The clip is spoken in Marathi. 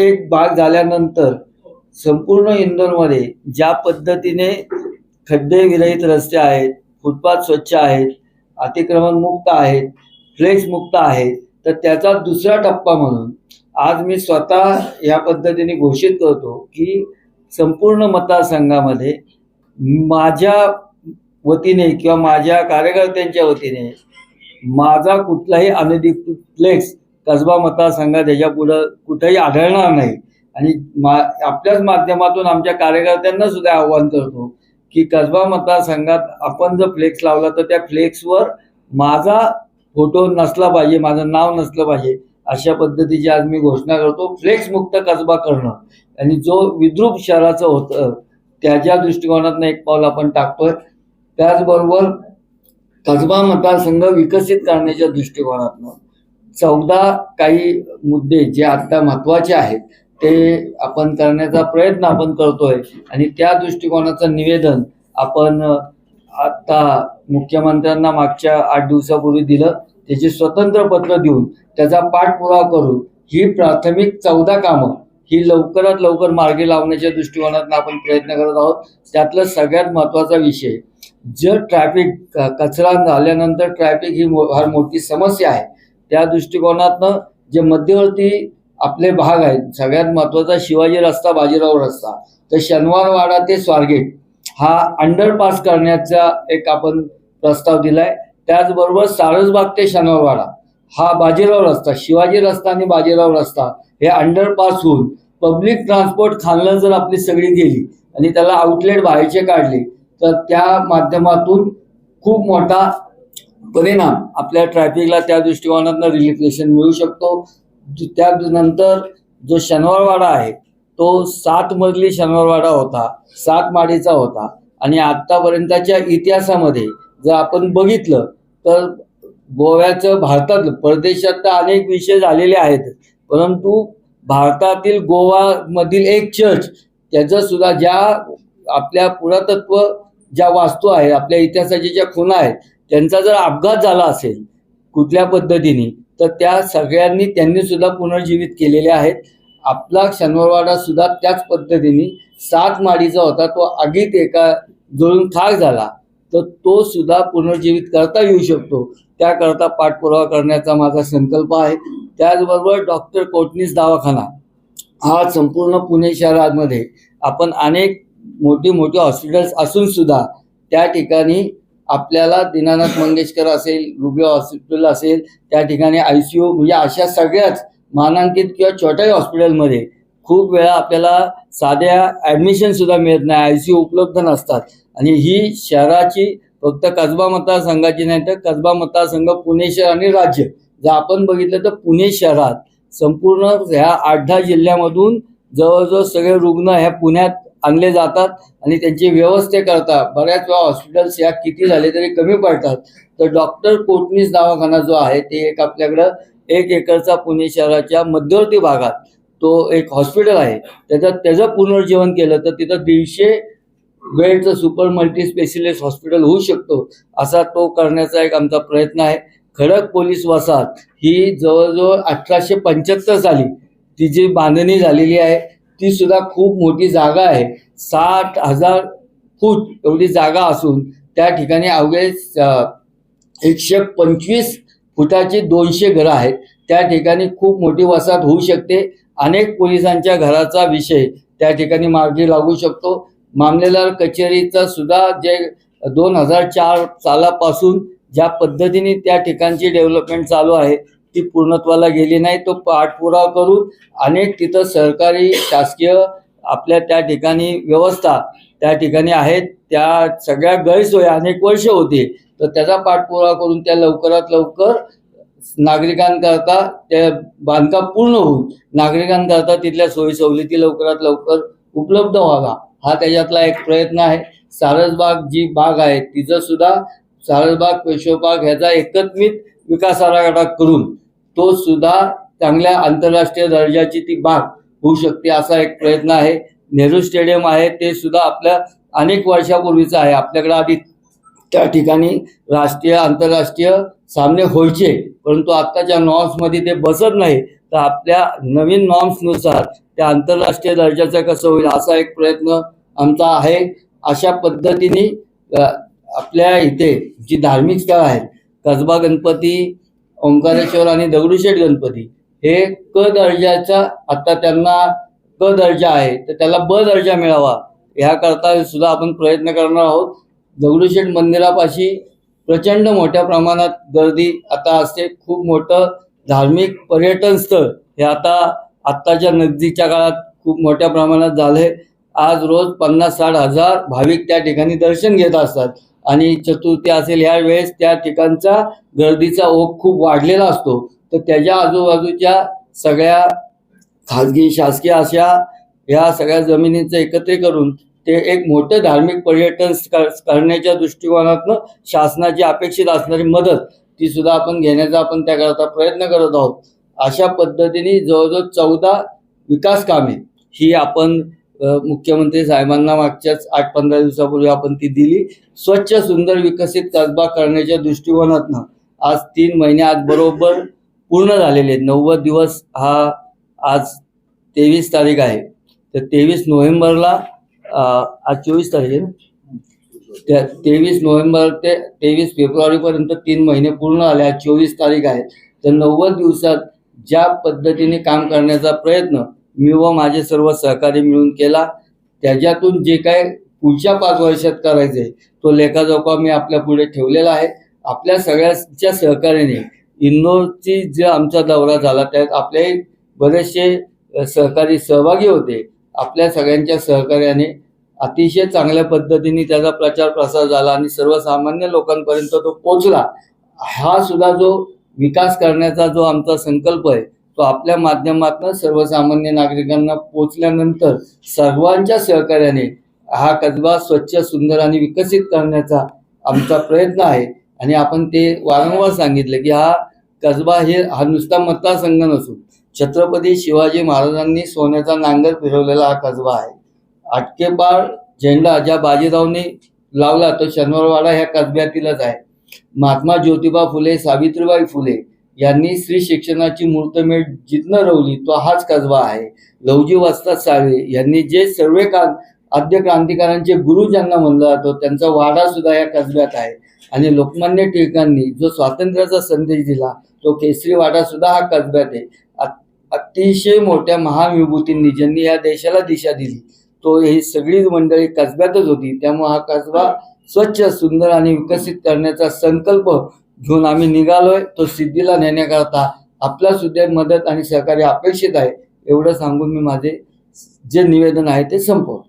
एक भाग झाल्यानंतर संपूर्ण इंदोरमध्ये ज्या पद्धतीने खड्डे विरहित रस्ते आहेत फुटपाथ स्वच्छ आहेत अतिक्रमण मुक्त आहेत फ्लेक्स मुक्त आहेत तर त्याचा दुसरा टप्पा म्हणून आज मी स्वतः या पद्धतीने घोषित करतो की संपूर्ण मतदारसंघामध्ये माझ्या वतीने किंवा माझ्या कार्यकर्त्यांच्या वतीने माझा कुठलाही अनधिकृत फ्लेक्स कसबा मतदारसंघात याच्या पुढं कुठेही आढळणार नाही. आणि मा आपल्याच माध्यमातून आमच्या कार्यकर्त्यांना सुद्धा आव्हान करतो की कसबा मतदारसंघात आपण जर फ्लेक्स लावला तर त्या फ्लेक्सवर माझा फोटो नसला पाहिजे माझं नाव नसलं पाहिजे अशा पद्धतीची आज मी घोषणा करतो. फ्लेक्स मुक्त कसबा करणं. आणि जो विद्रूप शहराचं होतं त्याच्या दृष्टिकोनातनं एक पाऊल आपण टाकतोय. त्याचबरोबर कसबा मतदारसंघ विकसित करण्याच्या दृष्टिकोनातनं चौदा काही मुद्दे जे आता महत्त्वाचे आहेत ते आपण करण्याचा प्रयत्न आपण करतोय आणि त्या दृष्टिकोनाचं निवेदन आपण आता मुख्यमंत्र्यांना मागच्या आठ दिवसापूर्वी दिलं. त्याचे स्वतंत्र पत्र देऊन त्याचा पाठपुरावा करून ही प्राथमिक चौदा कामं ही लवकरात लवकर मार्गी लावण्याच्या दृष्टिकोनातून आपण प्रयत्न करत आहोत. त्यातला सगळ्यात महत्त्वाचा विषय जर ट्रॅफिक कचरा झाल्यानंतर ट्रॅफिक ही मो- फार मोठी समस्या आहे त्या दृष्टिकोनातनं जे मध्यवर्ती आपले भाग आहेत सगळ्यात महत्त्वाचा शिवाजी रस्ता बाजीराव रस्ता. तर शनिवारवाडा ते स्वारगेट हा अंडरपास करण्याचा एक आपण प्रस्ताव दिलाय. त्याचबरोबर सारसबाग ते शनिवारवाडा हा बाजीराव रस्ता शिवाजी रस्ता आणि बाजीराव रस्ता हे अंडरपास होऊन पब्लिक ट्रान्सपोर्ट खालनं जर आपली सगळी गेली आणि त्याला आउटलेट बाहेरचे काढले तर त्या माध्यमातून खूप मोठा परिणाम आपल्या ट्रॅफिकला त्या दृष्टिकोनातनं रिलिफ्लेशन मिळू शकतो. त्यानंतर जो शनिवारवाडा आहे तो सात मजली शनिवारवाडा होता सात माडीचा होता. आणि आत्तापर्यंतच्या इतिहासामध्ये जर आपण बघितलं तर गोव्याचं भारतात परदेशात तर अनेक विषय झालेले आहेत. परंतु भारतातील गोवामधील एक चर्च त्याचं सुद्धा ज्या आपल्या पुरातत्व ज्या वास्तू आहेत आपल्या इतिहासाच्या ज्या खुणा आहेत त्यांचा जर अपघात झाला असेल कुठल्या पद्धतीने तर त्या सगळ्यांनी त्यांनी सुद्धा पुनर्जीवित केलेले आहेत. आपला शनिवारवाडा सुद्धा त्याच पद्धतीने सात माडीचा होता तो आगीत एका जळून खाक झाला तर तो सुद्धा पुनर्जीवित करता येऊ शकतो. त्याकरता पाठपुरावा करण्याचा माझा संकल्प आहे. त्याचबरोबर डॉक्टर कोटणीस दवाखाना हा संपूर्ण पुणे शहरामध्ये आपण अनेक मोठी मोठी हॉस्पिटल्स असूनसुद्धा त्या ठिकाणी आपल्याला दीनानाथ मंगेशकर असेल रुबिया हॉस्पिटल असेल त्या ठिकाणी आय सी यू म्हणजे अशा सगळ्याच मानांकित किंवा छोट्याही हॉस्पिटलमध्ये खूप वेळा आपल्याला साध्या ॲडमिशनसुद्धा मिळत नाही आय सी यू उपलब्ध नसतात. आणि ही शहराची फक्त कसबा मतदारसंघाची नाही तर कसबा मतदारसंघ पुणे शहर आणि राज्य. जर आपण बघितलं तर पुणे शहरात संपूर्ण ह्या आठ दहा जिल्ह्यामधून जवळजवळ सगळे रुग्ण ह्या पुण्यात आणले जातात आणि त्यांची व्यवस्थेकरता बऱ्याच वेळा हॉस्पिटल्स ह्या किती झाले तरी कमी पडतात. तर डॉक्टर कोटणीस दवाखाना जो आहे ते एक आपल्याकडं एक एकरचा पुणे शहराच्या मध्यवर्ती भागात तो एक हॉस्पिटल आहे. त्याचं त्याचं पुनर्जीवन केलं तर तिथं दीडशे बेडचं सुपर मल्टी स्पेशलिस्ट हॉस्पिटल होऊ शकतो असा तो करण्याचा एक आमचा प्रयत्न आहे. खडक पोलीस वसाहत ही जवळजवळ अठराशे पंच्याहत्तर साली तिची बांधणी झालेली आहे. ती सुद्धा खूप मोठी जागा आहे. साठ हजार फूट एवढी जागा असून त्या ठिकाणी अवघे एकशे पंचवीस फुटाची दोनशे घरं आहेत. त्या ठिकाणी खूप मोठी वसाहत होऊ शकते. अनेक पोलिसांच्या घराचा विषय त्या ठिकाणी मार्गी लागू शकतो. मामलेदार कचेरीचा सुद्धा जे दोन हजार चार सालापासून ज्या पद्धतीने त्या ठिकाणची डेव्हलपमेंट चालू आहे ती पूर्णत्वाला गेली नाही तो पाठपुरावा करून अनेक तिथं सरकारी शासकीय आपल्या त्या ठिकाणी व्यवस्था त्या ठिकाणी आहेत त्या सगळ्या गैरसोय अनेक वर्ष होते. तर त्याचा पाठपुरावा करून त्या लवकरात लवकर नागरिकांकरता ते बांधकाम पूर्ण होऊन नागरिकांकरता तिथल्या सोयी सवलती लवकरात लवकर उपलब्ध व्हावा. हा त्याच्यातला एक प्रयत्न आहे. सारसबाग जी बाग आहे तिचं सुद्धा सारसबाग पेशवबाग ह्याचा एकत्रित विकास आराखडा करून तो सुद्धा चांगल्या आंतरराष्ट्रीय दर्जाची ती बाग होऊ शकते असा एक प्रयत्न आहे. नेहरू स्टेडियम आहे ते सुद्धा आपल्या अनेक वर्षापूर्वीचं आहे. आपल्याकडे आधी त्या ठिकाणी राष्ट्रीय आंतरराष्ट्रीय सामने व्हायचे परंतु आत्ताच्या नॉर्म्समध्ये ते बसत नाही तर आपल्या नवीन नॉर्म्सनुसार त्या आंतरराष्ट्रीय दर्जाचं कसं होईल असा एक प्रयत्न आमचा आहे. अशा पद्धतीने आपल्या इथे जी धार्मिक स्थळं आहेत कसबा गणपती ओंकारेश्वर आणि दगडूशेठ गणपती. हे क दर्जाचा आता त्यांना क दर्जा आहे तर त्याला ब दर्जा मिळावा. ह्याकरता सुद्धा आपण प्रयत्न करणार आहोत. दगडूशेठ मंदिरापाशी प्रचंड मोठ्या प्रमाणात गर्दी आता असते. खूप मोठं धार्मिक पर्यटन स्थळ हे आता आत्ताच्या नजदीकच्या काळात खूप मोठ्या प्रमाणात झालंय. आज रोज पन्नास साठ हजार भाविक त्या ठिकाणी दर्शन घेत असतात. आणि चतुर्थी असेल ह्या वेळेस त्या ठिकाणचा गर्दीचा ओघ खूप वाढलेला असतो. तर त्याच्या आजूबाजूच्या सगळ्या खाजगी शासकीय अशा ह्या सगळ्या जमिनींचं एकत्रित करून ते एक मोठं धार्मिक पर्यटन करण्याच्या दृष्टिकोनातनं शासनाची अपेक्षित असणारी मदत ती सुद्धा आपण घेण्याचा आपण त्याकरता प्रयत्न करत आहोत. अशा पद्धतीने जवळजवळ चौदा विकास कामे ही आपण मुख्यमंत्री साहेबांना मागच्याच आठ पंधरा दिवसापूर्वी आपण ती दिली. स्वच्छ सुंदर विकसित कसबा करण्याच्या दृष्टिकोनातनं आज तीन महिने आज बरोबर पूर्ण झालेले आहेत. नव्वद दिवस हा आज तेवीस तारीख आहे. तर तेवीस नोव्हेंबरला आज चोवीस तारीख आहे त्या तेवीस नोव्हेंबर ते तेवीस फेब्रुवारीपर्यंत तीन महिने पूर्ण आले आज चोवीस तारीख आहे. तर नव्वद दिवसात ज्या पद्धतीने काम करण्याचा प्रयत्न मी व माझे सर्व सहकारी मिळून केला. त्याच्यातून जे काय पुढच्या पाच वर्षात करायचे तो लेखाजोखा मी आपल्या पुढे ठेवलेला आहे. आपल्या सगळ्याच्या सहकार्याने इंदोरची जे आमचा दौरा झाला त्यात आपले बरेचसे सहकारी सहभागी होते. आपल्या सगळ्यांच्या सहकार्याने अतिशय चांगल्या पद्धतीने त्याचा प्रचार प्रसार झाला आणि सर्वसामान्य लोकांपर्यंत तो पोचला हा सुद्धा जो विकास करण्याचा जो आमचा संकल्प आहे तो आपल्या माध्यमातून सर्वसामान्य नागरिकांना पोचल्यानंतर सर्वांच्या सहकार्याने हा कसबा स्वच्छ सुंदर आणि विकसित करण्याचा आमचा प्रयत्न आहे. आणि आपण ते वारंवार सांगितलं की हा कसबा हे हा नुसता मतदारसंघ नसून छत्रपती शिवाजी महाराजांनी सोन्याचा नांगर फिरवलेला हा कसबा आहे. आटकेपाळ झेंडा ज्या बाजीरावने लावला तो शनिवारवाडा ह्या कसब्यातीलच आहे. महात्मा ज्योतिबा फुले सावित्रीबाई फुले यांनी स्त्री शिक्षणाची मूर्तमेढ जिथनं रवली तो हाच कसबा आहे. लवजी वस्ताद साळवे. यांनी जे सर्वे का आद्य क्रांतिकारांचे गुरु ज्यांना म्हणलं जातो त्यांचा वाडा सुद्धा या कसब्यात आहे. आणि लोकमान्य टिळकांनी जो स्वातंत्र्याचा संदेश दिला तो केसरी वाडा सुद्धा हा कसब्यात आहे. अतिशय मोठ्या महाविभूतींनी ज्यांनी या देशाला दिशा दिली तो ही सगळी मंडळी कसब्यातच होती. त्यामुळे हा कसबा स्वच्छ सुंदर आणि विकसित करण्याचा संकल्प घेऊन आम्ही निघालोय तो सिद्धीला नेण्याकरता आपल्या सुद्धा मदत आणि सहकार्य अपेक्षित आहे एवढं सांगून मी माझे जे निवेदन आहे ते संपवतो.